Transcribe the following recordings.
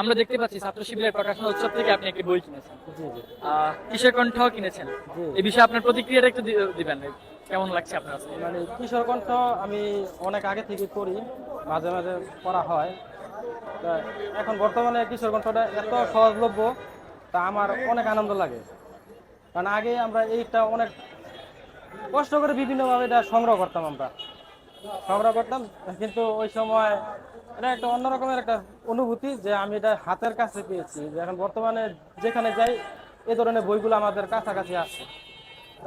আমরা দেখতে পাচ্ছি ছাত্র শিবিরের প্রকাশনা উৎসব থেকে আপনি একটি বই কিনেছেন। কিসের কণ্ঠ কিনেছেন। এই বিষয়ে আপনার প্রতিক্রিয়াটা একটু দিবেন। কেমন লাগছে আপনার মানে কিশোর কণ্ঠ আমি অনেক আগে থেকে পড়ি মাঝে মাঝে পড়া হয়। এখন বর্তমানে কিশোর কণ্ঠটা এত সহজলভ্য তা আমার অনেক আনন্দ লাগে। কারণ আগে আমরা এইটা অনেক কষ্ট করে বিভিন্নভাবে এটা সংগ্রহ করতাম আমরা। সংগ্রহ করতাম কিন্তু ওই সময় এটা একটা অন্যরকমের একটা অনুভূতি যে আমি এটা হাতের কাছে পেয়েছি। যে এখন বর্তমানে যেখানে যাই এই ধরনের বইগুলো আমাদের কাছাকাছি আছে।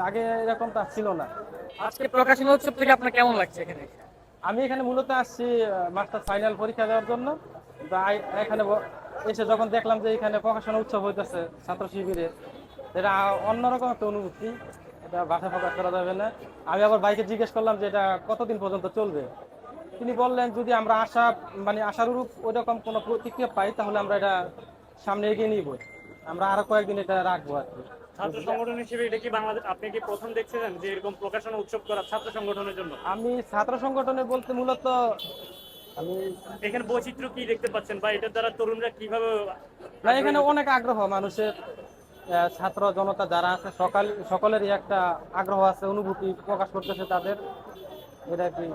আগে এরকমটা ছিল না। আজকে প্রকাশনা উৎসব থেকে আপনার কেমন লাগছে এখানে? আমি এখানে মূলত আসছি মাস্টার ফাইনাল পরীক্ষা দেওয়ার জন্য। এখানে এসে যখন দেখলাম যে এখানে প্রকাশনা উৎসব হইতেছে ছাত্র শিবিরের এটা অন্যরকম একটা অনুভূতি। এটা ভাষা প্রকাশ করা যাবে না। আমি আবার বাইকে জিজ্ঞেস করলাম যে এটা কতদিন পর্যন্ত চলবে? তিনি বললেন যদি আমরা আশা মানে আশানুরূপ ওইরকম কোনো প্রতিক্রিয়া পাই তাহলে আমরা এটা সামনে এগিয়ে নিব। আমরা আরও কয়েকদিন এটা রাখব আর কি। ছাত্র সংগঠন হিসেবে এটা কি বাংলাদেশ আপনি কি প্রথম দেখছিলেন যে এরকম প্রকাশনা উৎসব করা ছাত্র সংগঠনের জন্য? আমি ছাত্র সংগঠনে বলতে মূলত আমি এখানে বৈচিত্র্য কি দেখতে পাচ্ছেন বা এটার দ্বারা তরুণরা কীভাবে না এখানে অনেক আগ্রহ মানুষের। ছাত্র জনতা যারা আছে সকাল সকলেরই একটা আগ্রহ আছে অনুভূতি প্রকাশ করতেছে তাদের। এটা কি।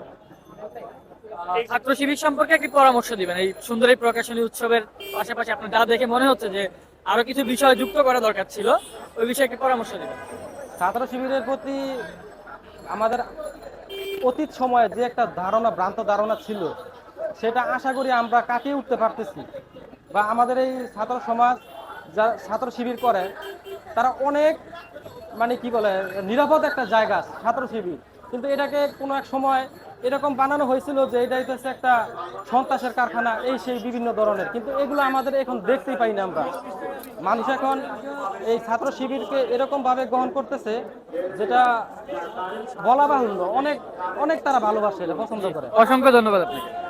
ছাত্র শিবির সম্পর্কে একটি পরামর্শ দিবেন এই সুন্দর এই প্রকাশনী উৎসবের পাশাপাশি আপনার যা দেখে মনে হচ্ছে যে আরও কিছু বিষয় যুক্ত করা দরকার ছিল ওই বিষয়ে একটি পরামর্শ দিবেন। ছাত্র শিবিরের প্রতি আমাদের অতীত সময়ে যে একটা ধারণা ভ্রান্ত ধারণা ছিল সেটা আশা করি আমরা কাটিয়ে উঠতে পারতেছি। বা আমাদের এই ছাত্র সমাজ যা ছাত্র শিবির করে, তারা অনেক মানে কি বলে, নিরাপদ একটা জায়গা, ছাত্র শিবির। কিন্তু এটাকে কোনো এক সময় এরকম বানানো হয়েছিল যে এটা হচ্ছে একটা সন্ত্রাসের কারখানা, এই সেই বিভিন্ন ধরনের। কিন্তু এগুলো আমাদের এখন দেখতেই পাই না আমরা। মানুষ এখন এই ছাত্র শিবিরকে এরকম ভাবে গ্রহণ করতেছে, যেটা বলা বাহুল্য। অনেক অনেক তারা ভালোবাসে পছন্দ করে। অসংখ্য ধন্যবাদ আপনাকে।